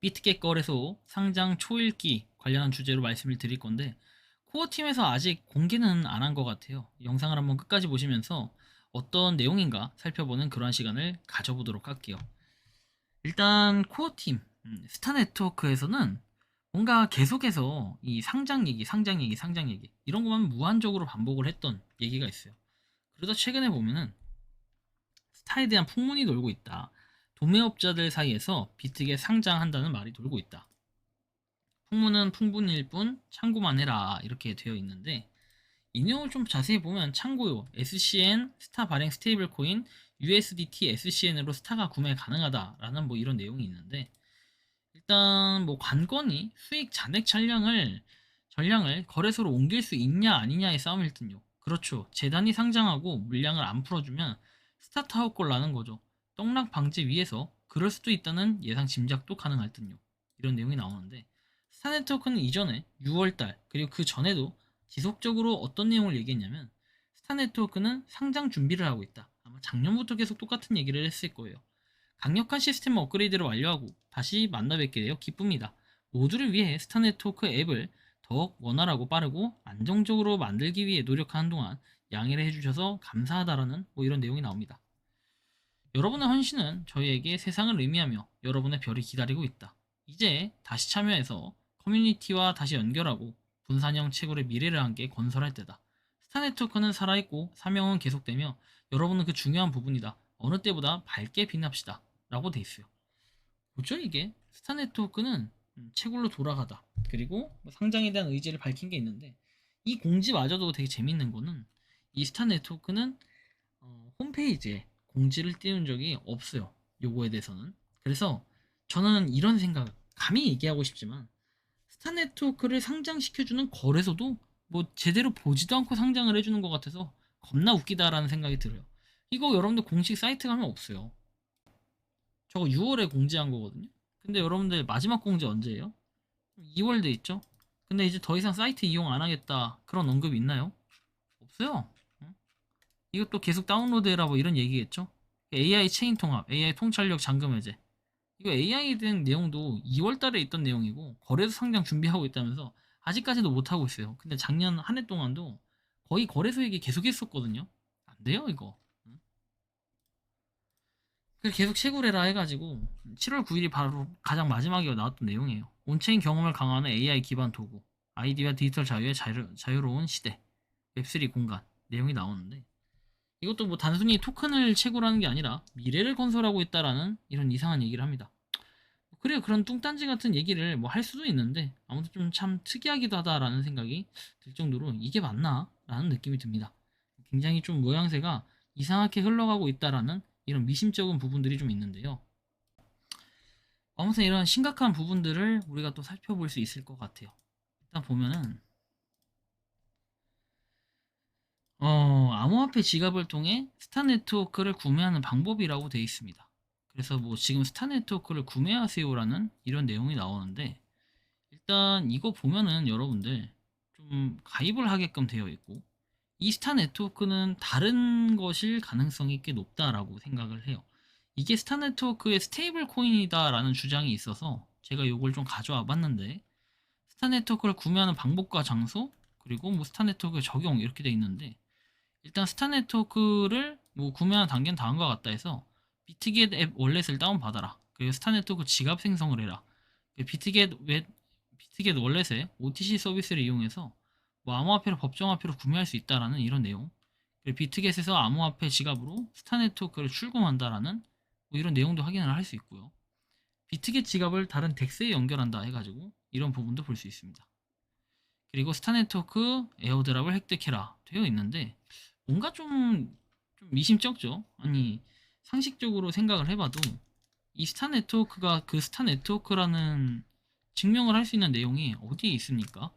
비트겟 거래소 상장 초읽기 관련한 주제로 말씀을 드릴 건데 코어 팀에서 아직 공개는 안 한 것 같아요. 영상을 한번 끝까지 보시면서 어떤 내용인가 살펴보는 그러한 시간을 가져보도록 할게요. 일단 코어 팀 음, 스타 네트워크에서는 뭔가 계속해서 이 상장 얘기, 상장 얘기, 상장 얘기 이런 것만 무한적으로 반복을 했던 얘기가 있어요. 그러다 최근에 보면은 스타에 대한 풍문이 돌고 있다. 도매업자들 사이에서 비트겟 상장한다는 말이 돌고 있다. 풍문은 풍문일 뿐 참고만 해라 이렇게 되어 있는데 이 내용을 좀 자세히 보면 참고요. SCN 스타 발행 스테이블 코인 USDT SCN으로 스타가 구매 가능하다라는 뭐 이런 내용이 있는데 일단 뭐 관건이 수익 잔액 전량을 전량을 거래소로 옮길 수 있냐 아니냐의 싸움일 듯요. 그렇죠. 재단이 상장하고 물량을 안 풀어주면 스타트아웃 골 나는 거죠. 떡락 방지 위해서 그럴 수도 있다는 예상 짐작도 가능할 듯요. 이런 내용이 나오는데 스타 네트워크는 이전에 6월달 그리고 그 전에도 지속적으로 어떤 내용을 얘기했냐면 스타 네트워크는 상장 준비를 하고 있다. 아마 작년부터 계속 똑같은 얘기를 했을 거예요. 강력한 시스템 업그레이드를 완료하고 다시 만나 뵙게 되어 기쁩니다. 모두를 위해 스타 네트워크 앱을 더욱 원활하고 빠르고 안정적으로 만들기 위해 노력하는 동안 양해를 해주셔서 감사하다라는 뭐 이런 내용이 나옵니다. 여러분의 헌신은 저희에게 세상을 의미하며 여러분의 별이 기다리고 있다. 이제 다시 참여해서 커뮤니티와 다시 연결하고 분산형 채굴의 미래를 함께 건설할 때다. 스타 네트워크는 살아있고 사명은 계속되며 여러분은 그 중요한 부분이다. 어느 때보다 밝게 빛납시다. 라고 돼 있어요. 뭐죠 이게? 스타 네트워크는 음, 채굴로 돌아가다. 그리고 뭐 상장에 대한 의지를 밝힌 게 있는데 이 공지마저도 되게 재밌는 거는 이 스타 네트워크는 어, 홈페이지에 공지를 띄운 적이 없어요. 요거에 대해서는. 그래서 저는 이런 생각 감히 얘기하고 싶지만 스타 네트워크를 상장시켜주는 거래소도 뭐 제대로 보지도 않고 상장을 해주는 것 같아서 겁나 웃기다라는 생각이 들어요. 이거 여러분들 공식 사이트 가면 없어요. 저거 6월에 공지한 거거든요. 근데 여러분들 마지막 공지 언제예요? 2월 돼 있죠? 근데 이제 더 이상 사이트 이용 안 하겠다 그런 언급이 있나요? 없어요. 응? 이것도 계속 다운로드해라 뭐 이런 얘기겠죠? AI 체인 통합, AI 통찰력 잠금 해제. 이거 AI에 대한 내용도 2월 달에 있던 내용이고 거래소 상장 준비하고 있다면서 아직까지도 못 하고 있어요. 근데 작년 한 해 동안도 거의 거래소 얘기 계속 했었거든요. 안 돼요, 이거. 응? 그래서 계속 채굴해라 해가지고 7월 9일이 바로 가장 마지막에 나왔던 내용이에요. 온체인 경험을 강화하는 AI 기반 도구, 아이디와 디지털 자유의 자유, 자유로운 시대, 웹3 공간 내용이 나오는데 이것도 뭐 단순히 토큰을 채굴하는 게 아니라 미래를 건설하고 있다라는 이런 이상한 얘기를 합니다. 그래요. 그런 뚱딴지 같은 얘기를 뭐 할 수도 있는데 아무튼 좀 참 특이하기도 하다라는 생각이 들 정도로 이게 맞나? 라는 느낌이 듭니다. 굉장히 좀 모양새가 이상하게 흘러가고 있다라는 이런 미심쩍은 부분들이 좀 있는데요. 아무튼 이런 심각한 부분들을 우리가 또 살펴볼 수 있을 것 같아요. 일단 보면은 어, 암호화폐 지갑을 통해 스타 네트워크를 구매하는 방법이라고 되어 있습니다. 그래서 뭐 지금 스타 네트워크를 구매하세요라는 이런 내용이 나오는데 일단 이거 보면은 여러분들 좀 가입을 하게끔 되어 있고 이 스타 네트워크는 다른 것일 가능성이 꽤 높다라고 생각을 해요. 이게 스타 네트워크의 스테이블 코인이다라는 주장이 있어서 제가 이걸 좀 가져와 봤는데 스타 네트워크를 구매하는 방법과 장소 그리고 뭐 스타 네트워크 적용 이렇게 돼 있는데 일단 스타 네트워크를 뭐 구매하는 단계는 다음과 같다 해서 비트겟 앱 월렛을 다운받아라. 그리고 스타 네트워크 지갑 생성을 해라. 비트겟 웹, 비트겟 월렛의 OTC 서비스를 이용해서 뭐 암호화폐를 법정화폐로 구매할 수 있다라는 이런 내용. 그리고 비트겟에서 암호화폐 지갑으로 스타 네트워크를 출금한다라는 뭐 이런 내용도 확인을 할 수 있고요. 비트겟 지갑을 다른 덱스에 연결한다 해가지고 이런 부분도 볼 수 있습니다. 그리고 스타 네트워크 에어드랍을 획득해라 되어 있는데 뭔가 좀, 좀 미심쩍죠? 아니 상식적으로 생각을 해봐도 이 스타 네트워크가 그 스타 네트워크라는 증명을 할 수 있는 내용이 어디에 있습니까?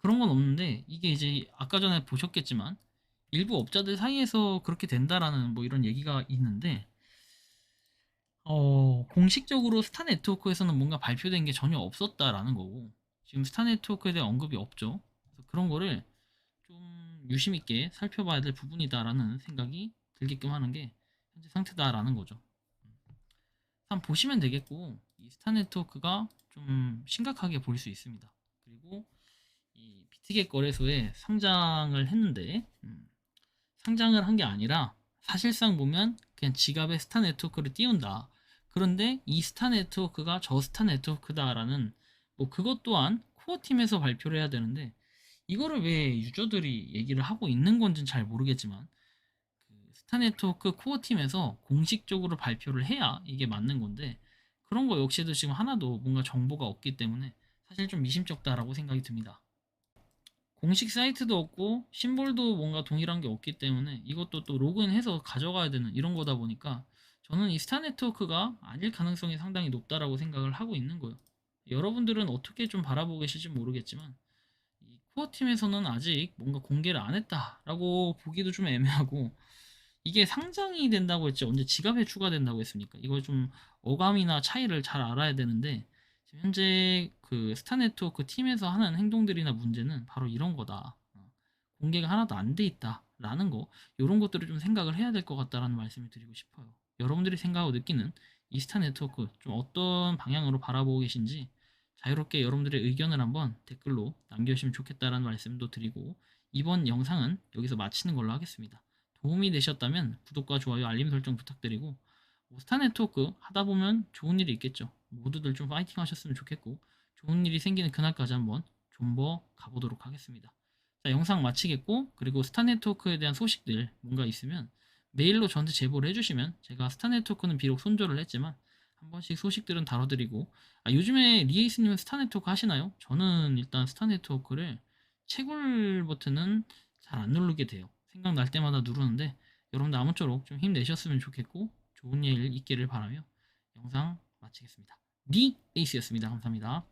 그런 건 없는데 이게 이제 아까 전에 보셨겠지만 일부 업자들 사이에서 그렇게 된다라는 뭐 이런 얘기가 있는데 어, 공식적으로 스타 네트워크에서는 뭔가 발표된 게 전혀 없었다라는 거고 지금 스타 네트워크에 대한 언급이 없죠. 그런 거를 좀 유심 있게 살펴봐야 될 부분이다라는 생각이 들게끔 하는 게 현재 상태다라는 거죠. 한번 보시면 되겠고 이 스타 네트워크가 좀 심각하게 보일 수 있습니다. 그리고 이 비트겟 거래소에 상장을 했는데 음, 상장을 한 게 아니라 사실상 보면 그냥 지갑에 스타 네트워크를 띄운다. 그런데 이 스타 네트워크가 저 스타 네트워크다라는 뭐 그것 또한 코어 팀에서 발표를 해야 되는데 이거를 왜 유저들이 얘기를 하고 있는 건지는 잘 모르겠지만 그 스타 네트워크 코어 팀에서 공식적으로 발표를 해야 이게 맞는 건데 그런 거 역시도 지금 하나도 뭔가 정보가 없기 때문에 사실 좀 미심쩍다라고 생각이 듭니다. 공식 사이트도 없고 심볼도 뭔가 동일한 게 없기 때문에 이것도 또 로그인해서 가져가야 되는 이런 거다 보니까 저는 이 스타 네트워크가 아닐 가능성이 상당히 높다라고 생각을 하고 있는 거예요. 여러분들은 어떻게 좀 바라보고 계실지 모르겠지만 이 코어 팀에서는 아직 뭔가 공개를 안 했다라고 보기도 좀 애매하고 이게 상장이 된다고 했지 언제 지갑에 추가된다고 했습니까? 이거 좀 어감이나 차이를 잘 알아야 되는데 지금 현재 그 스타 네트워크 팀에서 하는 행동들이나 문제는 바로 이런 거다. 어, 공개가 하나도 안 돼 있다라는 거 이런 것들을 좀 생각을 해야 될 것 같다라는 말씀을 드리고 싶어요. 여러분들이 생각하고 느끼는 이 스타 네트워크 좀 어떤 방향으로 바라보고 계신지 자유롭게 여러분들의 의견을 한번 댓글로 남겨주시면 좋겠다라는 말씀도 드리고 이번 영상은 여기서 마치는 걸로 하겠습니다. 도움이 되셨다면 구독과 좋아요, 알림 설정 부탁드리고 뭐 스타 네트워크 하다 보면 좋은 일이 있겠죠. 모두들 좀 파이팅 하셨으면 좋겠고 좋은 일이 생기는 그날까지 한번 좀버 가보도록 하겠습니다. 자, 영상 마치겠고 그리고 스타 네트워크에 대한 소식들 뭔가 있으면 메일로 저한테 제보를 해주시면 제가 스타 네트워크는 비록 손절을 했지만 한 번씩 소식들은 다뤄드리고 아, 요즘에 리에이스님은 스타 네트워크 하시나요? 저는 일단 스타 네트워크를 채굴 버튼은 잘 안 누르게 돼요. 생각날 때마다 누르는데 여러분들 아무쪼록 좀 힘내셨으면 좋겠고 좋은 일 있기를 바라며 영상 마치겠습니다. 니 에이스였습니다. 감사합니다.